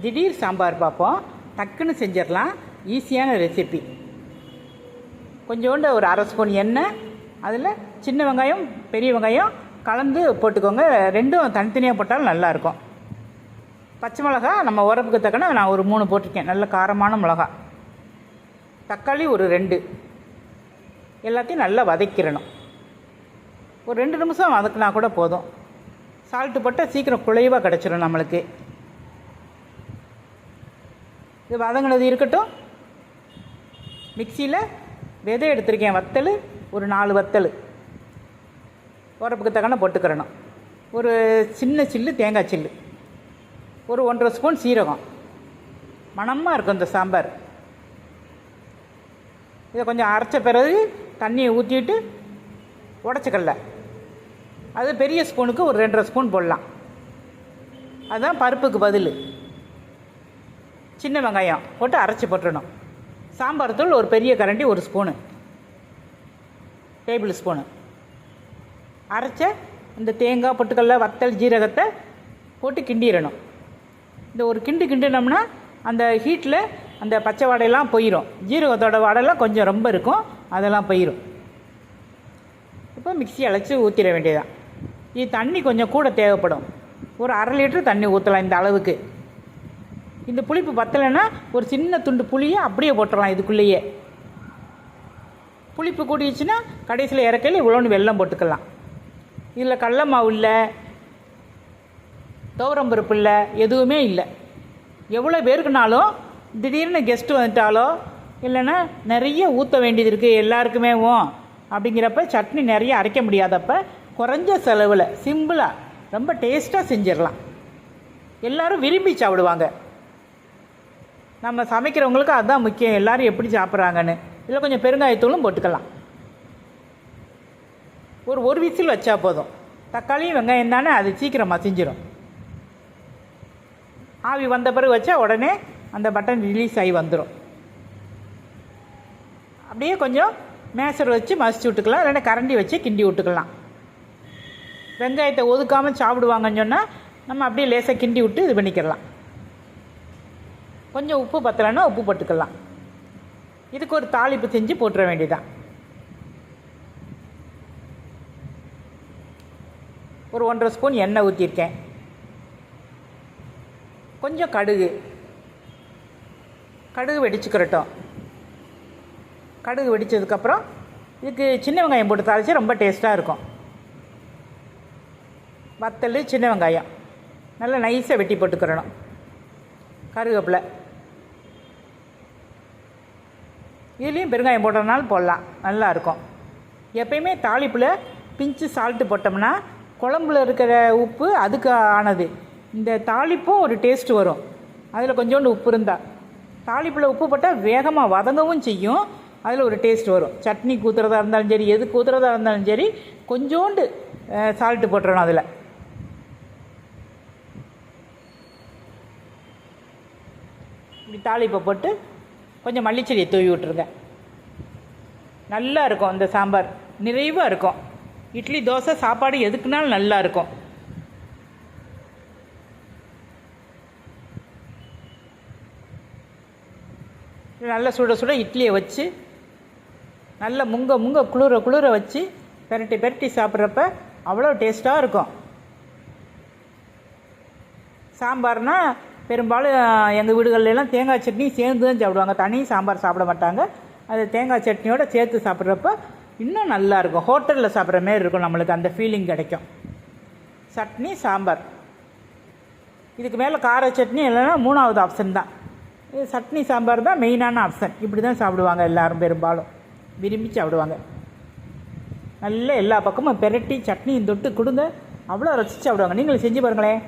திடீர் சாம்பார் பார்ப்போம். டக்குன்னு செஞ்சிடலாம். ஈஸியான ரெசிபி கொஞ்சோண்டு ஒரு அரை ஸ்பூன் எண்ணெய் அதில் சின்ன வெங்காயம் பெரிய வெங்காயம் கலந்து போட்டுக்கோங்க. ரெண்டும் தனித்தனியாக போட்டாலும் நல்லாயிருக்கும். பச்சை மிளகா நம்ம உரப்புக்கு தக்கன நான் ஒரு மூணு போட்டிருக்கேன். நல்ல காரமான மிளகா. தக்காளி ஒரு ரெண்டு. எல்லாத்தையும் நல்லா வதக்கிடணும். ஒரு ரெண்டு நிமிஷம் வதக்குனா கூட போதும். சால்ட்டு போட்டால் சீக்கிரம் குழைவாக கிடச்சிரும் நம்மளுக்கு. இது வதங்கினது இருக்கட்டும். மிக்சியில் விதை எடுத்திருக்கேன் வத்தல் ஒரு நாலு வத்தல். உரப்புக்கு தக்கன போட்டுக்கிறணும். ஒரு சின்ன சில்லு தேங்காய் சில்லு. ஒரு ஒன்றரை ஸ்பூன் சீரகம். மணமாக இருக்கும் இந்த சாம்பார். இதை கொஞ்சம் அரைச்ச பிறகு தண்ணியை ஊற்றிட்டு உடச்சிக்கல்ல அது பெரிய ஸ்பூனுக்கு ஒரு ரெண்டரை ஸ்பூன் போடலாம். அதுதான் பருப்புக்கு பதில். சின்ன வெங்காயம் போட்டு அரைச்சி போட்டுடணும். சாம்பார் தூள் ஒரு பெரிய கரண்டி ஒரு ஸ்பூனு. Table spoon. அரைச்ச இந்த தேங்காய் பொட்டுக்கல்ல வத்தல் ஜீரகத்தை போட்டு கிண்டிடணும். இந்த ஒரு கிண்டு கிண்டினோம்னா அந்த ஹீட்டில் அந்த பச்சை வாடையெல்லாம் போயிடும் ஜீரகத்தோட வாடையெல்லாம் கொஞ்சம் ரொம்ப இருக்கும். அதெல்லாம் போயிடும் இப்போ மிக்ஸி அழைச்சி ஊற்றிட வேண்டியதான் இது தண்ணி கொஞ்சம் கூட தேவைப்படும். ஒரு அரை லிட்டர் தண்ணி ஊற்றலாம் இந்த அளவுக்கு. இந்த புளிப்பு பத்தலைன்னா ஒரு சின்ன துண்டு புளியை அப்படியே போட்டுடலாம் இதுக்குள்ளேயே. புளிப்பு கூடிடுச்சுன்னா கடைசியில் இறக்கையில் இவ்வளோன்னு வெள்ளம் போட்டுக்கலாம். இதில் கடல மாவு இல்லை துவரம்பருப்பு இல்லை எதுவுமே இல்லை. எவ்வளோ பேருக்குனாலும் திடீர்னு கெஸ்ட்டு வந்துட்டாலோ இல்லைன்னா நிறைய ஊற்ற வேண்டியது இருக்குது எல்லாருக்குமே அப்படிங்கிறப்ப சட்னி நிறைய அரைக்க முடியாதப்ப குறைஞ்ச செலவில் சிம்பிளாக ரொம்ப டேஸ்ட்டாக செஞ்சிடலாம். எல்லோரும் விரும்பி சாப்பிடுவாங்க. நம்ம சமைக்கிறவங்களுக்கு அதுதான் முக்கியம். எல்லாரும் எப்படி சாப்பிட்றாங்கன்னு. இதில் கொஞ்சம் பெருங்காயத்தூளும் போட்டுக்கலாம். ஒரு ஒரு விசில் வச்சா போதும். தக்காளியும் வெங்காயம் தானே அது சீக்கிரம் மசிஞ்சிடும் ஆவி வந்த பிறகு வச்சா உடனே அந்த பட்டன் ரிலீஸ் ஆகி வந்துடும் அப்படியே கொஞ்சம் மேசர் வச்சு மசிச்சு விட்டுக்கலாம். இல்லைன்னா கரண்டி வச்சு கிண்டி விட்டுக்கலாம். வெங்காயத்தை ஒதுக்காமல் சாப்பிடுவாங்கன்னு சொன்னால் நம்ம அப்படியே லேசாக கிண்டி விட்டு இது பண்ணிக்கிடலாம் கொஞ்சம் உப்பு பத்தலைன்னா உப்பு போட்டுக்கலாம். இதுக்கு ஒரு தாளிப்பு செஞ்சு போட்டுற வேண்டியதான் ஒரு ஒன்றரை ஸ்பூன் எண்ணெய் ஊற்றிருக்கேன் கொஞ்சம் கடுகு. கடுகு வெடிச்சுக்கிறட்டும் கடுகு வெடித்ததுக்கப்புறம் இதுக்கு சின்ன வெங்காயம் போட்டு தாளிச்சா ரொம்ப டேஸ்ட்டாக இருக்கும். வத்தல் சின்ன வெங்காயம். நல்லா நைஸாக வெட்டி போட்டுக்கிறணும். கருவேப்பிலை. இதுலேயும் பெருங்காயம் போடுறதுனால போடலாம். நல்லாயிருக்கும். எப்பயுமே தாளிப்பில் பிஞ்சு சால்ட்டு போட்டோம்னா குழம்புல இருக்கிற உப்பு அதுக்கு ஆனது. இந்த தாளிப்பும் ஒரு டேஸ்ட் வரும். அதில் கொஞ்சோண்டு உப்பு இருந்தால் தாளிப்பில் உப்பு போட்டால் வேகமாக வதங்கவும் செய்யும். அதில் ஒரு டேஸ்ட் வரும். சட்னி ஊற்றுறதா இருந்தாலும் சரி எது ஊற்றுறதா இருந்தாலும் சரி கொஞ்சோண்டு சால்ட்டு போட்டுறணும் அதில். இப்படி தாளிப்பை போட்டு கொஞ்சம் மல்லிச்செடியை தூவி விட்ருங்க நல்லா இருக்கும் அந்த சாம்பார். நிறைவாக இருக்கும். இட்லி தோசை சாப்பாடு எதுக்குனாலும் நல்லா இருக்கும். நல்லா சுட சுட இட்லியை வச்சு நல்லா முங்க முங்க குளிர குளிர வச்சு பெரட்டி பெரட்டி சாப்பிட்றப்ப அவ்வளோ டேஸ்ட்டாக இருக்கும். சாம்பார்னா பெரும்பாலும் எங்கள் வீடுகள்லாம் தேங்காய் சட்னி சேர்ந்து தான் சாப்பிடுவாங்க. தனி சாம்பார் சாப்பிட மாட்டாங்க. அது தேங்காய் சட்னியோட சேர்த்து சாப்பிட்றப்ப இன்னும் நல்லா இருக்கும். ஹோட்டலில் சாப்பிட்ற மாரி இருக்கும் நம்மளுக்கு அந்த ஃபீலிங் கிடைக்கும். சட்னி சாம்பார். இதுக்கு மேலே கார சட்னி இல்லைன்னா மூணாவது ஆப்ஷன் தான். இது சட்னி சாம்பார் தான் மெயினான ஆப்ஷன் இப்படி தான் சாப்பிடுவாங்க எல்லாரும் பெரும்பாலும். விரும்பி சாப்பிடுவாங்க. நல்ல எல்லா பக்கமும் பெரட்டி சட்னியும் தொட்டு கொடுங்க. அவ்வளோ ரசித்து சாப்பிடுவாங்க. நீங்களும் செஞ்சு பாருங்களேன்.